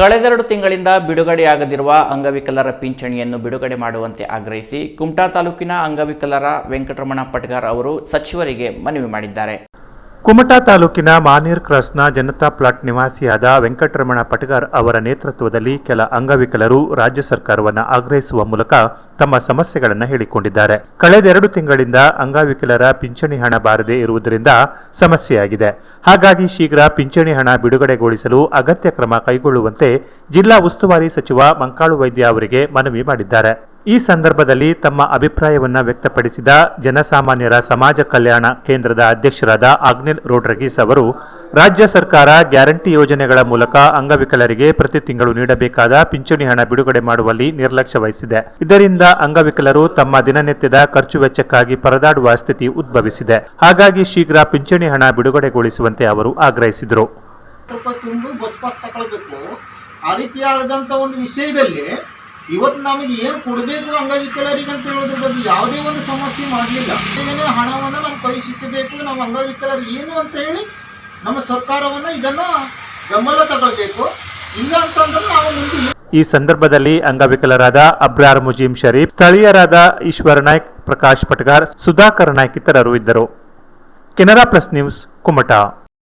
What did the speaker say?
ಕಳೆದೆರಡು ತಿಂಗಳಿಂದ ಬಿಡುಗಡೆಯಾಗದಿರುವ ಅಂಗವಿಕಲರ ಪಿಂಚಣಿಯನ್ನು ಬಿಡುಗಡೆ ಮಾಡುವಂತೆ ಆಗ್ರಹಿಸಿ ಕುಮಟಾ ತಾಲೂಕಿನ ಅಂಗವಿಕಲರ ವೆಂಕಟರಮಣ ಪಟ್ಗಾರ್ ಅವರು ಸಚಿವರಿಗೆ ಮನವಿ ಮಾಡಿದ್ದಾರೆ. ಕುಮಟಾ ತಾಲೂಕಿನ ಮಾನೀರ್ ಕ್ರಾಸ್ನ ಜನತಾ ಪ್ಲಾಟ್ ನಿವಾಸಿಯಾದ ವೆಂಕಟರಮಣ ಪಟಗಾರ್ ಅವರ ನೇತೃತ್ವದಲ್ಲಿ ಕೆಲ ಅಂಗವಿಕಲರು ರಾಜ್ಯ ಸರ್ಕಾರವನ್ನು ಆಗ್ರಹಿಸುವ ಮೂಲಕ ತಮ್ಮ ಸಮಸ್ಯೆಗಳನ್ನು ಹೇಳಿಕೊಂಡಿದ್ದಾರೆ. ಕಳೆದೆರಡು ತಿಂಗಳಿಂದ ಅಂಗವಿಕಲರ ಪಿಂಚಣಿ ಹಣ ಬಾರದೇ ಇರುವುದರಿಂದ ಸಮಸ್ಯೆಯಾಗಿದೆ. ಹಾಗಾಗಿ ಶೀಘ್ರ ಪಿಂಚಣಿ ಹಣ ಬಿಡುಗಡೆಗೊಳಿಸಲು ಅಗತ್ಯ ಕ್ರಮ ಕೈಗೊಳ್ಳುವಂತೆ ಜಿಲ್ಲಾ ಉಸ್ತುವಾರಿ ಸಚಿವ ಮಂಕಾಳು ವೈದ್ಯ ಅವರಿಗೆ ಮನವಿ ಮಾಡಿದ್ದಾರೆ. ಈ ಸಂದರ್ಭದಲ್ಲಿ ತಮ್ಮ ಅಭಿಪ್ರಾಯವನ್ನು ವ್ಯಕ್ತಪಡಿಸಿದ ಜನಸಾಮಾನ್ಯರ ಸಮಾಜ ಕಲ್ಯಾಣ ಕೇಂದ್ರದ ಅಧ್ಯಕ್ಷರಾದ ಆಗ್ನಿಲ್ ರೋಡ್ರಗೀಸ್ ಅವರು, ರಾಜ್ಯ ಸರ್ಕಾರ ಗ್ಯಾರಂಟಿ ಯೋಜನೆಗಳ ಮೂಲಕ ಅಂಗವಿಕಲರಿಗೆ ಪ್ರತಿ ತಿಂಗಳು ನೀಡಬೇಕಾದ ಪಿಂಚಣಿ ಹಣ ಬಿಡುಗಡೆ ಮಾಡುವಲ್ಲಿ ನಿರ್ಲಕ್ಷ್ಯ ವಹಿಸಿದೆ. ಇದರಿಂದ ಅಂಗವಿಕಲರು ತಮ್ಮ ದಿನನಿತ್ಯದ ಖರ್ಚು ವೆಚ್ಚಕ್ಕಾಗಿ ಪರದಾಡುವ ಸ್ಥಿತಿ ಉದ್ಭವಿಸಿದೆ. ಹಾಗಾಗಿ ಶೀಘ್ರ ಪಿಂಚಣಿ ಹಣ ಬಿಡುಗಡೆಗೊಳಿಸುವಂತೆ ಅವರು ಆಗ್ರಹಿಸಿದರು. ಆ ಒಂದು ವಿಷಯದಲ್ಲಿ ಇವತ್ತು ನಮಗೆ ಏನು ಕೊಡಬೇಕು ಅಂಗವಿಕಲರಿಗೆ ಅಂತ ಹೇಳೋದ್ರ ಬಗ್ಗೆ ಯಾವುದೇ ಒಂದು ಸಮಸ್ಯೆ ಮಾಡಲಿಲ್ಲ. ಏನೇ ಹಣವನ್ನು ನಮ್ಮ ಕೈ ಸಿಕ್ಕಬೇಕು ನಮ್ಮ ಅಂಗವಿಕಲರು ಏನು ಅಂತ ಹೇಳಿ ನಮ್ಮ ಸರ್ಕಾರವನ್ನು ಇದನ್ನು ಬೆಂಬಲ ತಗೊಳ್ಬೇಕು. ಇಲ್ಲ ಅಂತಂದ್ರೆ ನಾವು ಮುಂದೆ ಈ ಸಂದರ್ಭದಲ್ಲಿ ಅಂಗವಿಕಲರಾದ ಅಬ್ರಾರ್ ಮುಜೀಂ ಶರೀಫ್, ಸ್ಥಳೀಯರಾದ ಈಶ್ವರ ನಾಯ್ಕ್, ಪ್ರಕಾಶ್ ಪಟ್ಗಾರ್, ಸುಧಾಕರ್ ನಾಯ್ಕ್ ಇತರರು ಇದ್ದರು. Canara press news Kumta.